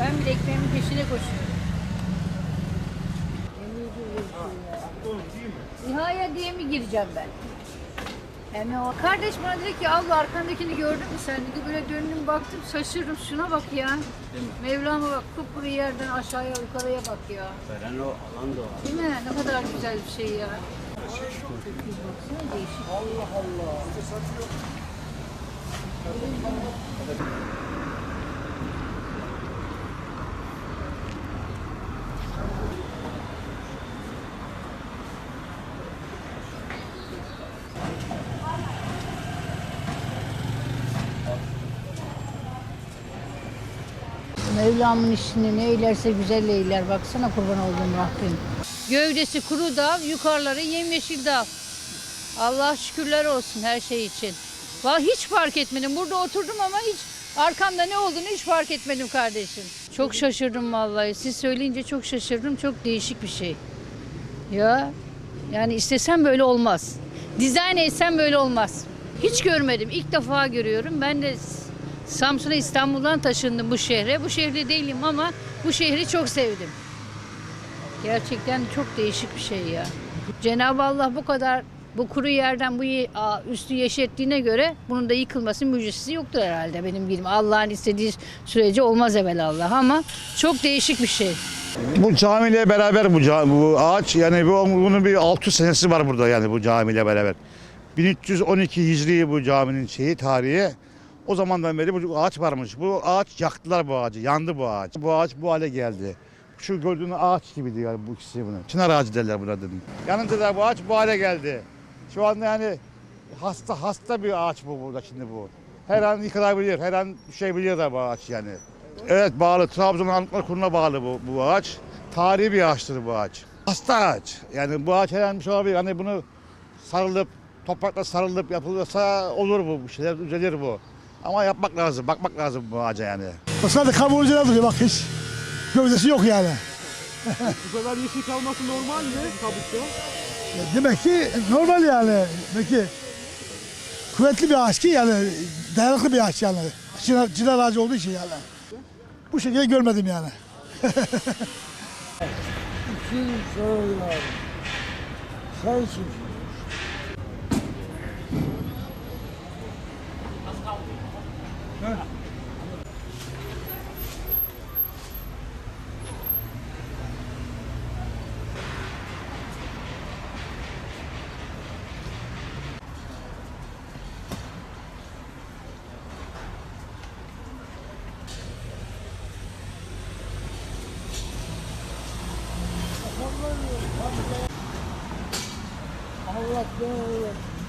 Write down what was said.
Ben bile ekmeğimin peşine koşuyorum. Nihaya diye mi gireceğim ben? Hem o kardeş bana dedi ki abla arkandakini gördün mü sen dedi böyle döndüm baktım şaşırdım şuna bak ya. Mevlam'a bak kupkuru yerden aşağıya yukarıya bak ya. Veren o, alan da o. Değil mi? Ne kadar güzel bir şey ya. Allah Allah. Mevlam'ın işini ne eylerse güzel eyler. Baksana kurban olduğum Rabbim. Gövdesi kuru dal, yukarıları yemyeşil dal. Allah şükürler olsun her şey için. Vallahi hiç fark etmedim. Burada oturdum ama hiç arkamda ne olduğunu hiç fark etmedim kardeşim. Çok şaşırdım vallahi. Siz söyleyince çok şaşırdım. Çok değişik bir şey. Ya yani istesem böyle olmaz. Dizayn etsem böyle olmaz. Hiç görmedim. İlk defa görüyorum. Ben de Samsun'a İstanbul'dan taşındım bu şehre. Bu şehirde değilim ama bu şehri çok sevdim. Gerçekten çok değişik bir şey ya. Cenab-ı Allah bu kadar bu kuru yerden bu üstü yeşettiğine göre bunun da yıkılmasının mucizesi yoktur herhalde benim bildiğim. Allah'ın istediği sürece olmaz evvelallah ama çok değişik bir şey. Bu camiyle beraber bu, ca- bu ağaç yani bu, bunun bir 600 senesi var burada yani bu camiyle beraber. 1312 Hicri bu caminin şeyi tarihi. O zamandan beri bu ağaç varmış. Bu ağaç yaktılar bu ağacı. Yandı bu ağaç. Bu ağaç bu hale geldi. Şu gördüğün ağaç gibiydi yani bu ikisi bunu. Çınar ağacı derler buna dedim. Yanınca da bu ağaç bu hale geldi. Şu anda yani hasta hasta bir ağaç bu burada şimdi bu. Her an yıkılabilir, her an düşebilir de bu ağaç yani. Evet bağlı. Trabzon Anıtlar Kurulu'na bağlı bu, bu ağaç. Tarihi bir ağaçtır bu ağaç. Hasta ağaç. Yani bu ağaç her an bir şey olabilir. Hani bunu sarılıp, toprakla sarılıp yapılırsa olur bu. Bir şeyler düzelir bu. Ama yapmak lazım, bakmak lazım bu ağaca yani. Sadece kabuğun üzerine duruyor bak hiç. Gövdesi yok yani. Bu kadar yeşil kalması normal mi kabukta? Demek ki normal yani. Demek ki kuvvetli bir ağaç ki yani dayanıklı bir ağaç yani. Çınar, çınar ağacı olduğu için yani. Bu şekilde görmedim yani. Oh, look, look, look.